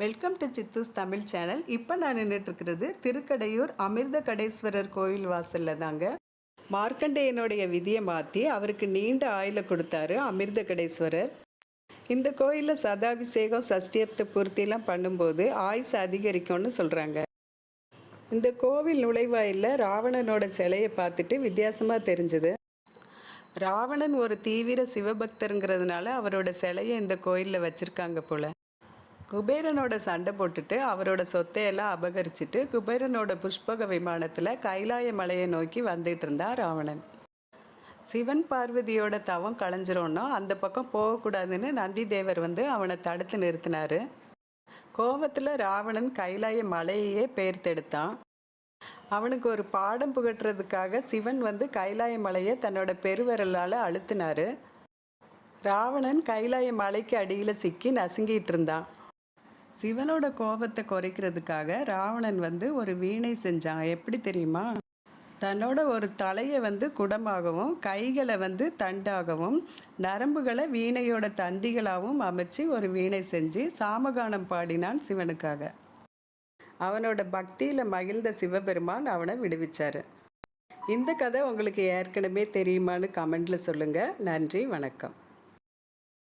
Welcome to சித்தூஸ் Tamil channel. இப்போ நான் நின்றுட்டுருக்கிறது திருக்கடையூர் அமிர்த கடேஸ்வரர் கோயில் வாசலில் தாங்க. மார்க்கண்டேயனுடைய விதியை மாற்றி அவருக்கு நீண்ட ஆயுளை கொடுத்தாரு அமிர்த கடேஸ்வரர் இந்த கோயிலில் சதாபிஷேகம் சஷ்டியப்த பூர்த்திலாம் பண்ணும்போது ஆயுசு அதிகரிக்கும்னு சொல்கிறாங்க இந்த கோவில் நுழைவாயிலில் ராவணனோட சிலையை பார்த்துட்டு வித்தியாசமாக தெரிஞ்சுது. ராவணன் ஒரு தீவிர சிவபக்தருங்கிறதுனால அவரோட சிலையை இந்த கோயிலில் வச்சுருக்காங்க போல். குபேரனோட சண்டை போட்டுட்டு அவரோட சொத்தையெல்லாம் அபகரிச்சுட்டு குபேரனோட புஷ்பக விமானத்தில் கைலாய மலையை நோக்கி வந்துட்டு இருந்தான் ராவணன். சிவன் பார்வதியோட தவம் களைஞ்சிரோன்னா அந்த பக்கம் போகக்கூடாதுன்னு நந்தி தேவர் வந்து அவனை தடுத்து நிறுத்தினார். கோவத்தில் ராவணன் கைலாய மலையையே பெயர்த்தெடுத்தான். அவனுக்கு ஒரு பாடம் புகட்டுறதுக்காக சிவன் வந்து கைலாய மலையை தன்னோட பெருவிரலால் அழுத்தினார். ராவணன் கைலாய மலைக்கு அடியில் சிக்கி நசுங்கிட்டு இருந்தான். சிவனோட கோபத்தை குறைக்கிறதுக்காக ராவணன் வந்து ஒரு வீணை செஞ்சான். எப்படி தெரியுமா? தன்னோட ஒரு தலையை வந்து குடமாகவும் கைகளை வந்து தண்டாகவும் நரம்புகளை வீணையோட தந்திகளாகவும் அமைச்சு ஒரு வீணை செஞ்சு சாமகானம் பாடினான் சிவனுக்காக. அவனோட பக்தியில் மகிழ்ந்த சிவபெருமான் அவனை விடுவிச்சார். இந்த கதை உங்களுக்கு ஏற்கனவே தெரியுமான்னு கமெண்டில் சொல்லுங்கள் நன்றி வணக்கம்.